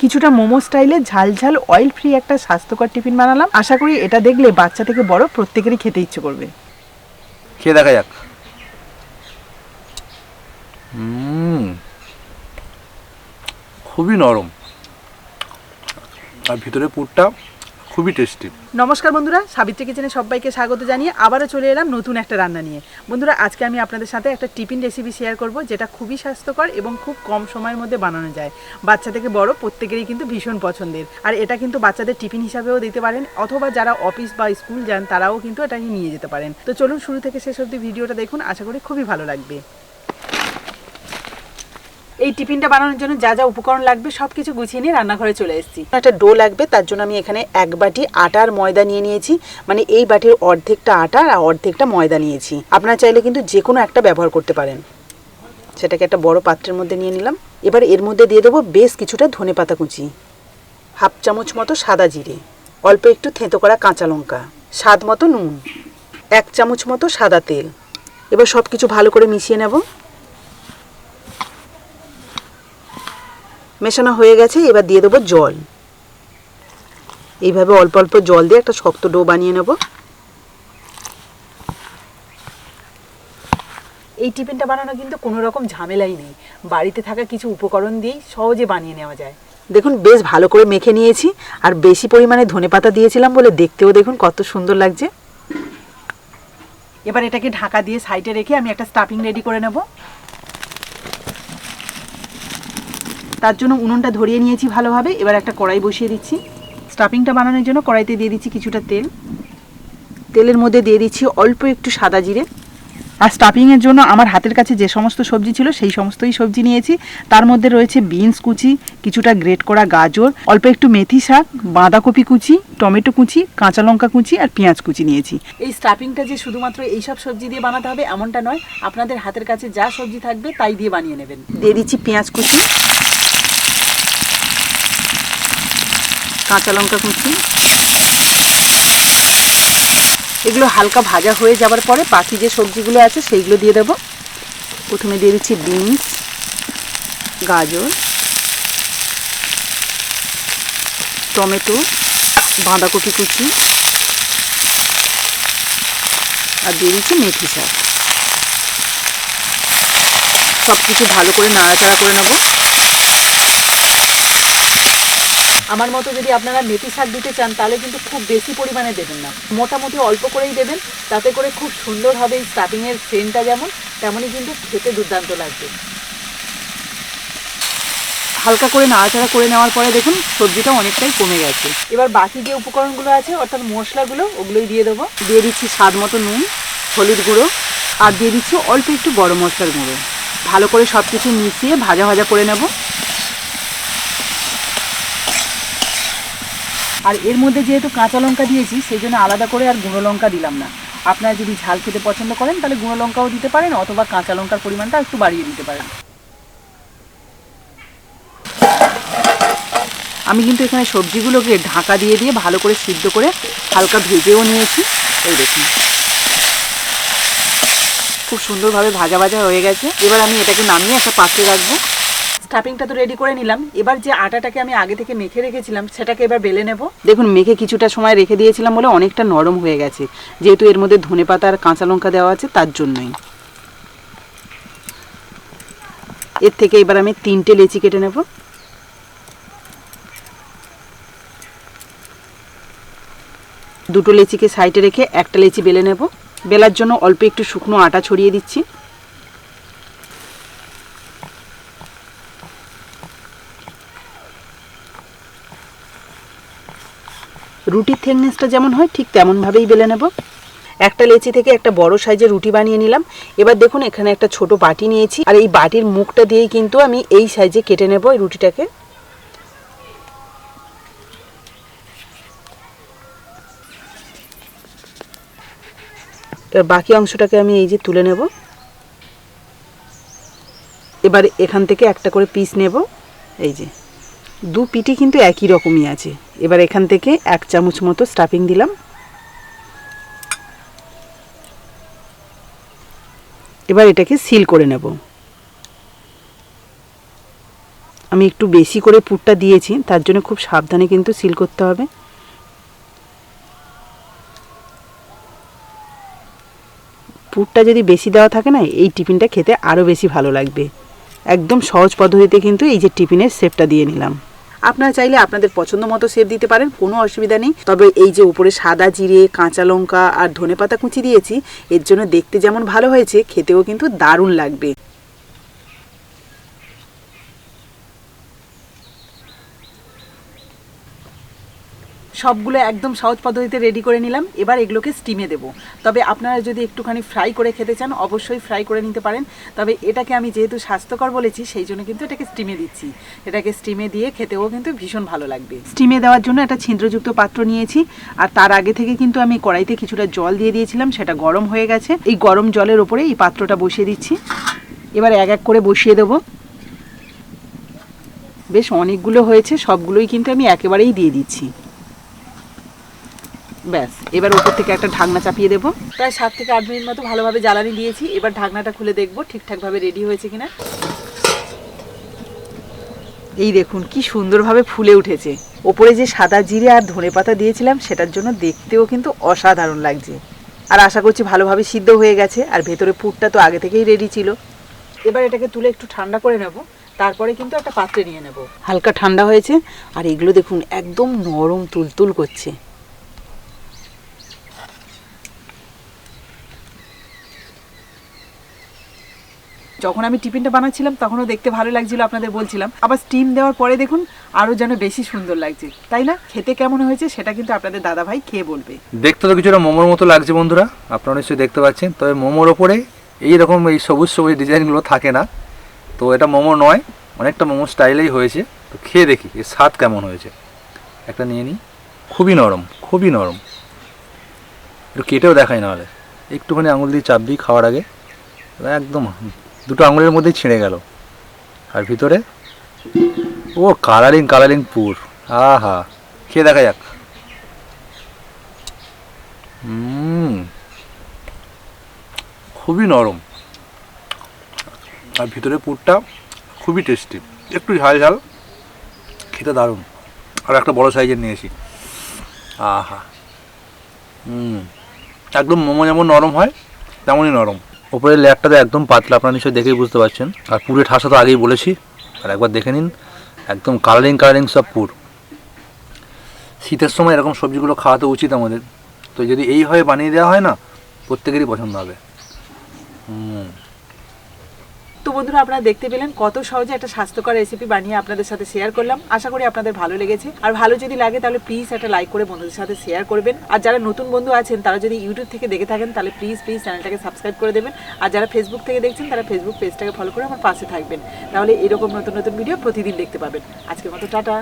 কিছুটা মোমো স্টাইলে ঝাল ঝাল অয়েল ফ্রি একটা স্বাস্থ্যকর টিফিন বানালাম। আশা করি এটা দেখলে বাচ্চা থেকে বড় প্রত্যেকেরই খেতে ইচ্ছে করবে। খেয়ে দেখা যাক। খুবই নরম। আর ভিতরে পুরটা খুবই টেস্টি নমস্কার বন্ধুরা, সাবিত্রী কিচেনে সবাইকে স্বাগত জানিয়ে আবারও চলে এলাম নতুন একটা রান্না নিয়ে। বন্ধুরা, আজকে আমি আপনাদের সাথে একটা টিফিন রেসিপি শেয়ার করব, যেটা খুবই স্বাস্থ্যকর এবং খুব কম সময়ের মধ্যে বানানো যায়। বাচ্চা থেকে বড় প্রত্যেকেরই কিন্তু ভীষণ পছন্দের। আর এটা কিন্তু বাচ্চাদের টিফিন হিসাবেও দিতে পারেন, অথবা যারা অফিস বা স্কুল যান, তারাও কিন্তু এটাকে নিয়ে যেতে পারেন। তো চলুন শুরু থেকে শেষ অবধি ভিডিওটা দেখুন, আশা করি খুবই ভালো লাগবে। এই টিফিনটা বানানোর জন্য যা যা উপকরণ লাগবে সব কিছু গুছিয়ে নিয়ে রান্নাঘরে চলে এসেছি। একটা ডো লাগবে, তার জন্য আমি এখানে এক বাটি আটার ময়দা নিয়ে নিয়েছি। মানে এই বাটির অর্ধেকটা আটা আর অর্ধেকটা ময়দা নিয়েছি। আপনারা চাইলে কিন্তু যে কোনো একটা ব্যবহার করতে পারেন। সেটাকে একটা বড় পাত্রের মধ্যে নিয়ে নিলাম। এবার এর মধ্যে দিয়ে দেবো বেশ কিছুটা ধনে পাতা কুচি, হাফ চামচ মতো সাদা জিরে, অল্প একটু থেঁতো করা কাঁচা লঙ্কা, স্বাদ মতো নুন, এক চামচ মতো সাদা তেল। এবার সব কিছু ভালো করে মিশিয়ে নেব। মেশানো হয়ে গেছে, এবার দিয়ে দেবো জল। এইভাবে অল্প অল্প জল দিয়ে একটা শক্ত ডো বানিয়ে নেব। এই টিফিনটা বানানো কিন্তু কোনো রকম ঝামেলাই নেই। বাড়িতে থাকা কিছু উপকরণ দিয়েই সহজে বানিয়ে নেওয়া যায়। দেখুন, বেশ ভালো করে মেখে নিয়েছি, আর বেশি পরিমাণে ধনেপাতা দিয়েছিলাম বলে দেখতেও দেখুন কত সুন্দর লাগছে। এবার এটাকে ঢাকা দিয়ে সাইডে রেখে আমি একটা স্টাফিং রেডি করে নেব। তার জন্য উনুনটা ধরিয়ে নিয়েছি ভালোভাবে। এবার একটা কড়াই বসিয়ে দিচ্ছি। স্টাফিংটা বানানোর জন্য কড়াইতে দিয়ে দিচ্ছি কিছুটা তেল। তেলের মধ্যে দিয়ে দিচ্ছি অল্প একটু সাদা জিরে। আর স্টাফিংয়ের জন্য আমার হাতের কাছে যে সমস্ত সবজি ছিল সেই সমস্তই সবজি নিয়েছি। তার মধ্যে রয়েছে বিনস কুচি কিছুটা গ্রেট করা গাজর অল্প একটু মেথি শাক বাঁধাকপি কুচি টমেটো কুচি কাঁচা লঙ্কা কুচি আর পেঁয়াজ কুচি নিয়েছি। এই স্টাফিংটা যে শুধুমাত্র এইসব সবজি দিয়ে বানাতে হবে এমনটা নয়। আপনাদের হাতের কাছে যা সবজি থাকবে তাই দিয়ে বানিয়ে নেবেন। দিয়ে দিচ্ছি পেঁয়াজ কুচি। কাঁচা লঙ্কা কুচি। এগুলো হালকা ভাজা হয়ে যাবার পরে বাকি যে সবজিগুলো আছে সেইগুলো দিয়ে দেবো। প্রথমে দিয়ে দিচ্ছি বিনস, গাজর, টমেটো, বাঁধাকপি কুচি, আর দিয়ে দিচ্ছি মেথি শাক সব কিছু ভালো করে নাড়াচাড়া করে নেব। আমার মতো যদি আপনারা মেথি শাক দিতে চান, তাহলে কিন্তু খুব বেশি পরিমাণে দেবেন না। মোটামুটি অল্প করেই দেবেন, তাতে করে খুব সুন্দর হবে এই স্টাফিংয়ের সেন্টটা যেমন, তেমনই কিন্তু খেতে দুর্দান্ত লাগবে। হালকা করে নাড়াচাড়া করে নেওয়ার পরে দেখুন, সবজিটা অনেকটাই কমে গেছে। এবার বাকি যে উপকরণগুলো আছে, অর্থাৎ মশলাগুলো, ওগুলোই দিয়ে দেবো। দিয়ে দিচ্ছি স্বাদ মতো নুন, হলুদ গুঁড়ো, আর দিয়ে দিচ্ছি অল্প একটু গরম মশলার গুঁড়ো। ভালো করে সব কিছু মিশিয়ে ভাজা ভাজা করে নেব। আর এর মধ্যে যেহেতু কাঁচা লঙ্কা দিয়েছি সেই জন্য আলাদা করে আর গুঁড়ো লঙ্কা দিলাম না। আপনারা যদি ঝাল খেতে পছন্দ করেন, তাহলে গুঁড়ো লঙ্কাও দিতে পারেন অথবা কাঁচা লঙ্কার পরিমাণটা একটু বাড়িয়ে দিতে পারেন। আমি কিন্তু এখানে সবজিগুলোকে ঢাকা দিয়ে দিয়ে ভালো করে সিদ্ধ করে হালকা ভেজেও নিয়েছি। এই দেখুন। খুব সুন্দরভাবে ভাজা ভাজা হয়ে গেছে। এবার আমি এটাকে নামিয়ে একটা পাত্রে রাখব। স্টাফিংটা তো রেডি করে নিলাম। এবার যে আটাটাকে আমি আগে থেকে মেখে রেখেছিলাম, সেটাকে এবার বেলে নেব। দেখুন, মেখে কিছুটা সময় রেখে দিয়েছিলাম বলে অনেকটা নরম হয়ে গেছে। যেহেতু এর মধ্যে ধনে পাতা আর কাঁচা লঙ্কা দেওয়া আছে, তার জন্যই। এর থেকে এবার আমি তিনটে লেচি কেটে নেব। দুটো লেচিকে সাইডে রেখে একটা লেচি বেলে নেব। বেলার জন্য অল্প একটু শুকনো আটা ছড়িয়ে দিচ্ছি। রুটির থেকনেসটা যেমন হয়, ঠিক তেমনভাবেই বেলে নেব। একটা লেচি থেকে একটা বড় সাইজের রুটি বানিয়ে নিলাম। এবার দেখুন, এখানে একটা ছোট বাটি নিয়েছি। আর এই বাটির মুখটা দিয়েই কিন্তু আমি এই সাইজে কেটে নেব এই রুটিটাকে। বাকি অংশটাকে আমি এই যে তুলে নেব। এবার এখান থেকে একটা করে পিস নেব। এই যে। দু পিটি কিন্তু একই রকমই আছে। এবার এখান থেকে এক চামচ মতো স্টাফিং দিলাম। এবার এটাকে সিল করে নেব। আমি একটু বেশি করে পুরটা দিয়েছি, তার জন্য খুব সাবধানে কিন্তু সিল করতে হবে। পুরটা যদি বেশি দেওয়া থাকে না, এই টিফিনটা খেতে আরও বেশি ভালো লাগবে। একদম সহজ পদ্ধতিতে কিন্তু এই যে টিফিনের শেপটা দিয়ে নিলাম। আপনারা চাইলে আপনাদের পছন্দ মতো শেপ দিতে পারেন, কোনো অসুবিধা নেই। তবে এই যে উপরে সাদা জিরে, কাঁচা লঙ্কা আর ধনে পাতা কুচি দিয়েছি, এর জন্য দেখতে যেমন ভালো হয়েছে, খেতেও কিন্তু দারুণ লাগবে। সবগুলো একদম সহজ পদ্ধতিতে রেডি করে নিলাম। এবার এগুলোকে স্টিমে দেবো। তবে আপনারা যদি একটুখানি ফ্রাই করে খেতে চান, অবশ্যই ফ্রাই করে নিতে পারেন। তবে এটাকে আমি যেহেতু স্বাস্থ্যকর বলেছি, সেই জন্য কিন্তু এটাকে স্টিমে দিচ্ছি। এটাকে স্টিমে দিয়ে খেতেও কিন্তু ভীষণ ভালো লাগবে। স্টিমে দেওয়ার জন্য একটা ছিদ্রযুক্ত পাত্র নিয়েছি। আর তার আগে থেকে কিন্তু আমি কড়াইতে কিছুটা জল দিয়ে দিয়েছিলাম, সেটা গরম হয়ে গেছে। এই গরম জলের ওপরে এই পাত্রটা বসিয়ে দিচ্ছি। এবার এক এক করে বসিয়ে দেবো। বেশ অনেকগুলো হয়েছে, সবগুলোই কিন্তু আমি একেবারেই দিয়ে দিচ্ছি। ব্যাস এবার উপর থেকে একটা ঢাকনা চাপিয়ে দেবো। প্রায় সাত থেকে আট মিনিট মতো ভালোভাবে জ্বালানি দিয়েছি। এবার ঢাকনাটা খুলে দেখব ঠিকঠাকভাবে রেডি হয়েছে কিনা। এই দেখুন কি সুন্দরভাবে ফুলে উঠেছে। ওপরে যে সাদা জিরে আর ধনেপাতা দিয়েছিলাম সেটার জন্য দেখতেও কিন্তু অসাধারণ লাগছে। আর আশা করছি ভালোভাবে সিদ্ধ হয়ে গেছে আর ভেতরে পুরটা তো আগে থেকেই রেডি ছিল। এবার এটাকে তুলে একটু ঠান্ডা করে নেব তারপরে কিন্তু একটা পাত্রে নিয়ে নেব। হালকা ঠান্ডা হয়েছে আর এগুলো দেখুন একদম নরম তুলতুল করছে। যখন আমি টিফিনটা বানাচ্ছিলাম, তখনও দেখতে ভালো লাগছিল আপনাদের বলছিলাম। আবার স্টিম দেওয়ার পরে দেখুন, আরও যেন বেশি সুন্দর লাগছে। তাই না? খেতে কেমন হয়েছে সেটা কিন্তু আপনাদের দাদা ভাই খেয়ে বলবে। দেখতে তো কিছুটা মোমোর মতো লাগছে বন্ধুরা, আপনারা নিশ্চয়ই দেখতে পাচ্ছেন। তবে মোমোর ওপরে এই রকম এই সবুজ সবুজ ডিজাইনগুলো থাকে না। তো এটা মোমো নয়, অনেকটা মোমো স্টাইলেই হয়েছে। তো খেয়ে দেখি, এর স্বাদ কেমন হয়েছে। একটা নিয়ে নিই। খুবই নরম খুবই নরম। একটু কেটেও দেখাই নাহলে। একটুখানি আঙুল দিয়ে চাপ দিই খাওয়ার আগে। একদম দুটো আঙুলের মধ্যেই ছিঁড়ে গেল। আর ভিতরে? ও, কালারিং কালারিং পুর। আহা, খেয়ে দেখা যাক। খুবই নরম। আর ভিতরে পুরটা খুবই টেস্টি একটু ঝাল ঝাল, খেতে দারুণ। আর একটা বড় সাইজের নিয়েছি। আহা, হুম, একদম মোমো যেমন নরম হয়, তেমনই নরম। ওপরের লেয়ারটাতে একদম পাতলা, আপনারা নিশ্চয়ই দেখেই বুঝতে পারছেন। আর পুরে ঠাসা তো আগেই বলেছি। আর একবার দেখে নিন, একদম কালারিং কালারিং সব পুর। শীতের সময় এরকম সবজিগুলো খাওয়াতে উচিত আমাদের। তো যদি এইভাবে বানিয়ে দেওয়া হয় না, প্রত্যেকেরই পছন্দ হবে হুম তো বন্ধুরা, আপনারা দেখতে পেলেন কত সহজে একটা স্বাস্থ্যকর রেসিপি বানিয়ে আপনাদের সাথে শেয়ার করলাম। আশা করি আপনাদের ভালো লেগেছে। আর ভালো যদি লাগে, তাহলে প্লিজ একটা লাইক করে বন্ধুদের সাথে শেয়ার করবেন। আর যারা নতুন বন্ধু আছেন, তারা যদি ইউটিউব থেকে দেখে থাকেন, তাহলে প্লিজ প্লিজ চ্যানেলটাকে সাবস্ক্রাইব করে দেবেন। আর যারা ফেসবুক থেকে দেখছেন, তারা ফেসবুক পেজটাকে ফলো করে আমার পাশে থাকবেন। তাহলে এরকম নতুন নতুন ভিডিও প্রতিদিন দেখতে পাবেন। আজকের মতো, টাটা।